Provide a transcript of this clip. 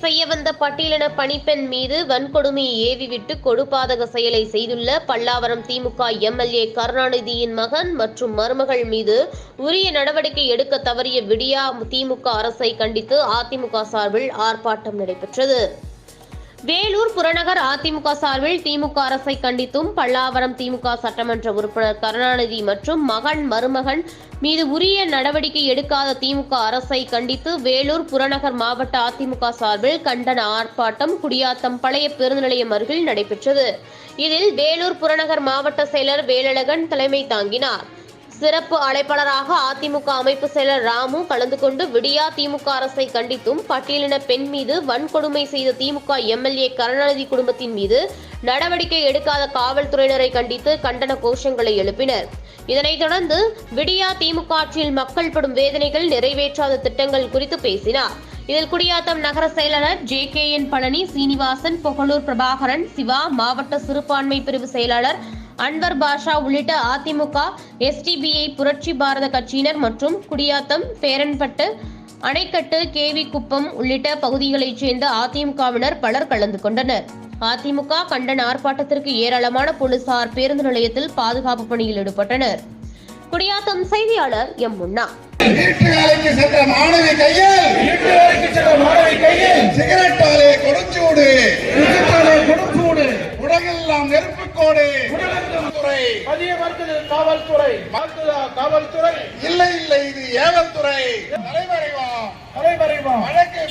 செய்ய வந்த பட்டியலின பணிப்பெண் மீது வன்கொடுமையை ஏவிவிட்டு கொடுபாதக செயலை செய்துள்ள பல்லாவரம் திமுக எம்எல்ஏ கருணாநிதியின் மகன் மற்றும் மருமகள் மீது உரிய நடவடிக்கை எடுக்க தவறிய விடியா திமுக அரசை கண்டித்து அதிமுக சார்பில் ஆர்ப்பாட்டம் நடைபெற்றது. வேலூர் புறநகர் அதிமுக சார்பில் திமுக அரசை கண்டித்தும் பல்லாவரம் திமுக சட்டமன்ற உறுப்பினர் கருணாநிதி மற்றும் மகன் மருமகன் மீது உரிய நடவடிக்கை எடுக்காத திமுக அரசை கண்டித்து வேலூர் புறநகர் மாவட்ட அதிமுக சார்பில் கண்டன ஆர்ப்பாட்டம் குடியாத்தம் பழைய பேருந்து நிலையம் அருகில் நடைபெற்றது. இதில் வேலூர் புறநகர் மாவட்ட செயலர் வேலழகன் தலைமை தாங்கினார். சிறப்பு அழைப்பாளராக அதிமுக அமைப்பு செயலர் ராமு கலந்து கொண்டு விடியா திமுக அரசை கண்டித்தும் பட்டியலின பெண் மீது வன்கொடுமை செய்த திமுக எம்எல்ஏ கருணாநிதி குடும்பத்தின் மீது நடவடிக்கை எடுக்காத காவல்துறையினரை கண்டித்து கண்டன கோஷங்களை எழுப்பினர். இதனைத் தொடர்ந்து விடியா திமுக ஆட்சியில் மக்கள் படும் வேதனைகள் நிறைவேற்றாத திட்டங்கள் குறித்து பேசினார். இதில் குடியாத்தம் நகர செயலாளர் J K N Palani Srinivasan Pugalur Prabhakaran Siva மாவட்ட சிறுபான்மை பிரிவு செயலாளர் அன்வர் பாஷா உள்ளிட்ட அதிமுக எஸ்டிபிஐ புரட்சி பாரத கட்சியினர் மற்றும் குடியாத்தம் பேரன்பட்டு அணைக்கட்டு கேவி குப்பம் உள்ளிட்ட பகுதிகளைச் சேர்ந்த அதிமுகவினர் பலர் கலந்து கொண்டனர். அதிமுக கண்டன ஆர்ப்பாட்டத்திற்கு ஏராளமான போலீசார் பேருந்து நிலையத்தில் பாதுகாப்பு பணியில் ஈடுபட்டனர். குடியாத்தம் செய்தியாளர் எம் முன்னா. உலகெல்லாம் நெருப்புக்கோடு துறை மதிய மருத்துவ காவல்துறை. மருத்துவ காவல்துறை? இல்லை இல்லை இது ஏவல் துறை தலைமறைவா? அனைவரையும் வழக்கு